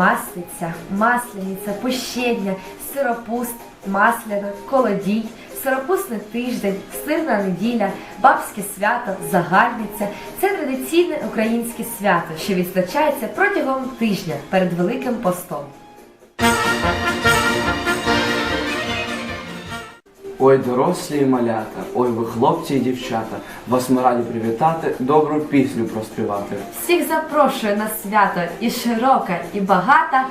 Маслиця, масляниця, пощення, сиропуст, масляна, колодій, сиропусний тиждень, сирна неділя, бабське свято, загальниця це традиційне українське свято, що відзначається протягом тижня перед Великим постом. Ой, дорослі і малята, ой, ви хлопці і дівчата, вас ми раді привітати, добру пісню проспівати. Всіх запрошую на свято і широка, і багата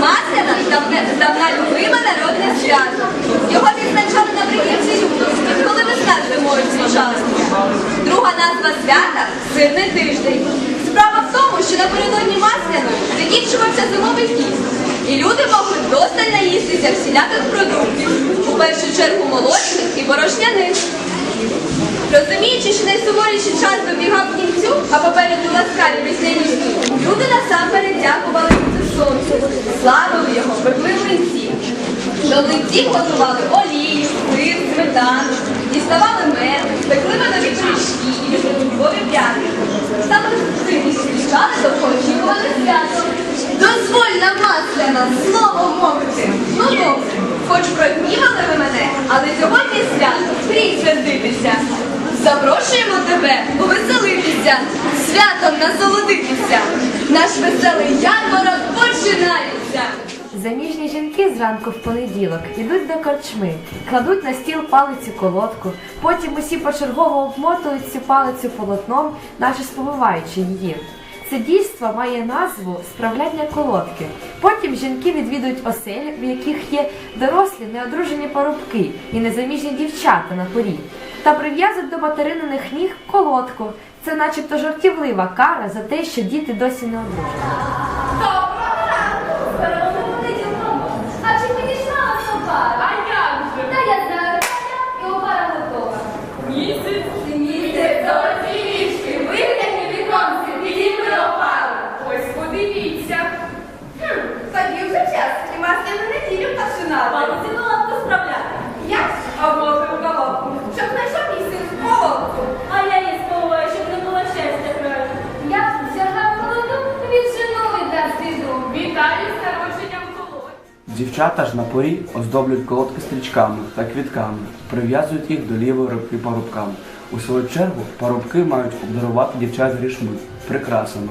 Масляна давне, давна любиме народне свято. Його відзначали наприкінці лютого, коли весна з зимою змішалася. Друга назва свята сирний тиждень. Справа в тому, що напередодні всіляких продуктів, у першу чергу молочних і борошняних. Розуміючи, що найсуворіший час добігав кінцю, а попереду ласкаві дні, люди насамперед дякували сонцю, славили його, пекли млинці. До млинців готували олію, сир, сметану, діставали мед, пекли медові пиріжки і вибудові пряники. Саме з цим зустрічали довгоочікуване свято. Дозволь нам масляна слово мовити. Ну добре, хоч прогнівали ви мене, але сьогодні свято, гріх сердитися. Запрошуємо тебе повеселитися, святом насолодитися. Наш веселий ярмарок починається. Заміжні жінки зранку в понеділок ідуть до корчми, кладуть на стіл палицю колодку, потім усі почергово обмотують цю палицю полотном, наче сповиваючи її. Це дійство має назву справляння колодки. Потім жінки відвідують оселі, в яких є дорослі неодружені парубки і незаміжні дівчата на порі, та прив'язують до материниних ніг колодку. Це начебто жартівлива кара за те, що діти досі не одружені. Дівчата ж на порі оздоблюють колодки стрічками та квітками, прив'язують їх до лівої руки парубками. У свою чергу парубки мають обдарувати дівчат грішми, прикрасами.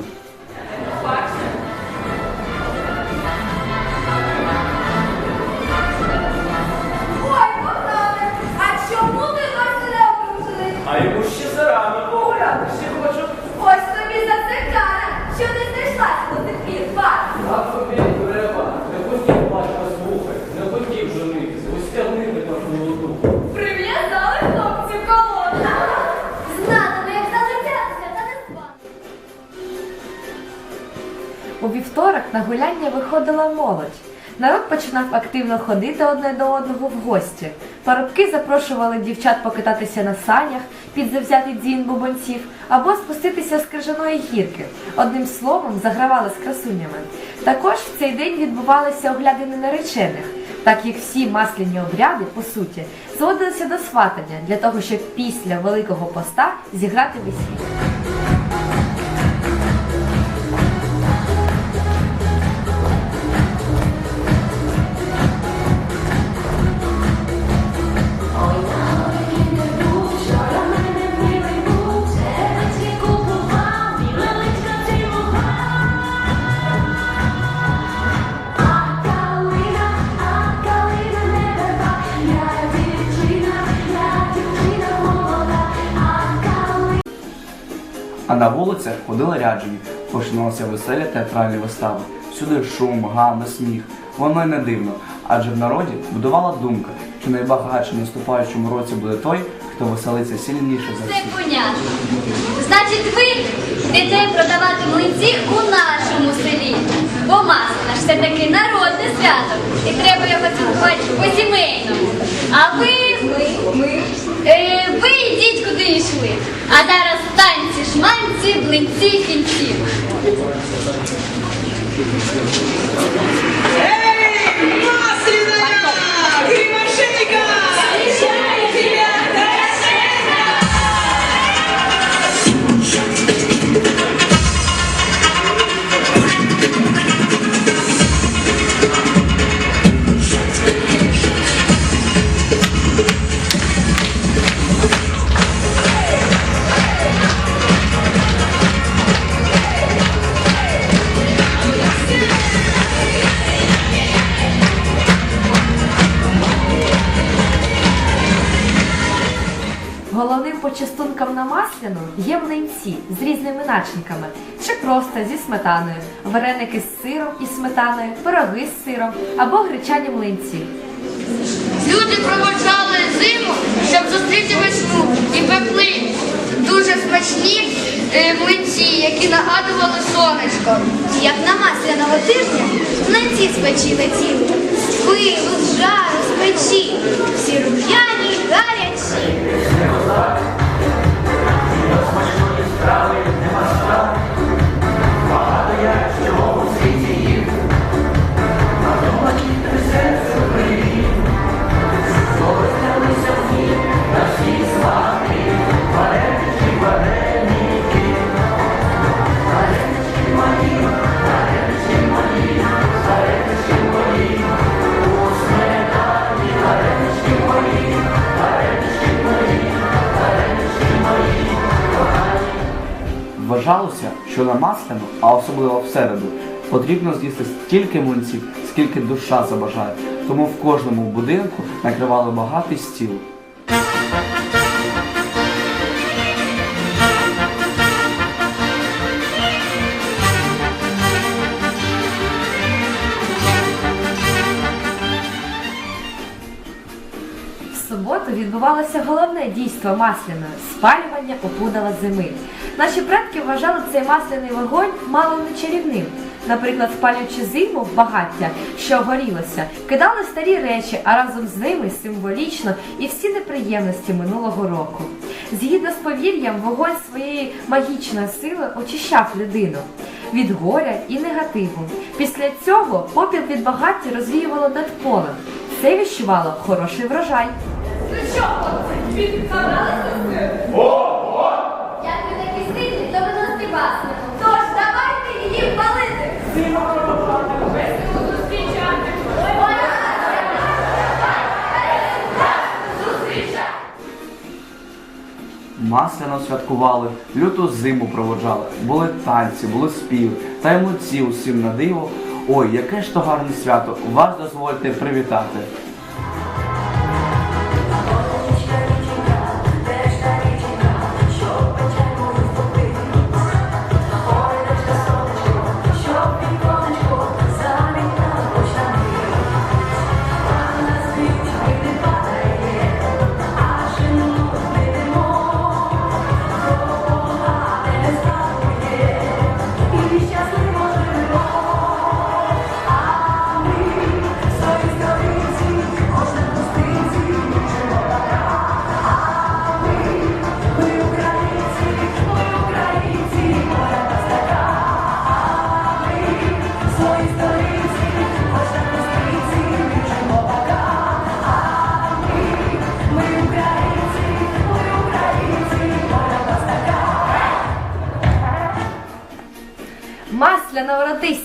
Вівторок на гуляння виходила молодь. Народ починав активно ходити одне до одного в гості. Парубки запрошували дівчат покататися на санях під завзятий дзвін бубонців або спуститися з крижаної гірки. Одним словом, загравали з красунями. Також в цей день відбувалися оглядини наречених, так як всі масляні обряди, по суті, зводилися до сватання для того, щоб після Великого поста зіграти весілля. На вулицях ходили ряджені, починалися веселі театральні вистави. Всюди шум, гам, сміх. Воно й не дивно, адже в народі будувала думка, що найбагатшим в наступаючому році буде той, хто веселиться сильніше за Це всіх. понятно. Значить, ви йдете продавати млинці у нашому селі. Бо масло ж все-таки народне свято. І треба його святкувати по-сімейному. А ви, ми, ми, е, ви йдіть куди йшли. А зараз танці, шманці, блинці, кінці. Частункам на масляну є млинці з різними начинками, чи просто зі сметаною, вареники з сиром і сметаною, пироги з сиром або гречані млинці. Люди проводжали зиму, щоб зустріти весну і пекли дуже смачні е, млинці, які нагадували сонечко. Як на масляного тижня, млинці спечі летіли. З жару, з печі, всі рум'яні, гарячі. Що на масляну, а особливо в середу, потрібно з'їсти стільки млинців, скільки душа забажає. Тому в кожному будинку накривали багатий стіл. Суботу відбувалося головне дійство масляної спалювання опудала зими. Наші предки вважали цей масляний вогонь мало не чарівним. Наприклад, спалюючи зиму в багаття, що горілося, кидали старі речі, а разом з ними символічно і всі неприємності минулого року. Згідно з повір'ям, вогонь своєї магічної сили очищав людину від горя і негативу. Після цього попіл від багаття розвіювало над полем. Це віщувало хороший врожай. Що, хлопці, підзабралися з цим? Як ви такі сильні, то виносити басню. Тож давайте її палити. Весело зустрічати. Масляно святкували, люту зиму проводжали, були танці, були співи, та й млинці усім на диво. Ой, яке ж то гарне свято! Вас дозвольте привітати.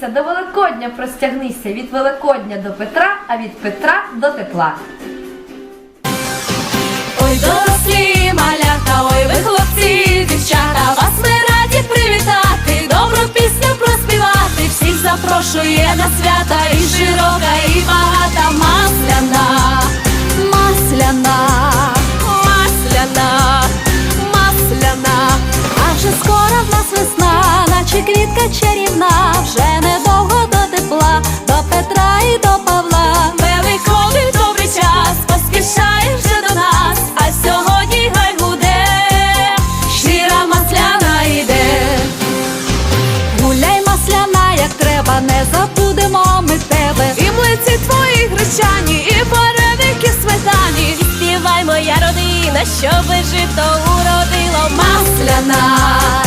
Воротися, до Великодня простягнися, від Великодня до Петра, а від Петра до тепла. Ой, дорослі малята, ой, ви хлопці, дівчата, вас ми раді привітати, добру пісню проспівати, всіх запрошує на свята і широка, і багата масляна, квітка чарівна, вже недовго до тепла, до Петра і до Павла. Великодний добрий час, поспішає вже до нас, а сьогодні гай щира масляна йде. Гуляй масляна, як треба, не забудемо ми тебе. І млиці твої гречані, і вареники сметані. Співай, моя родина, щоби жито уродило масляна.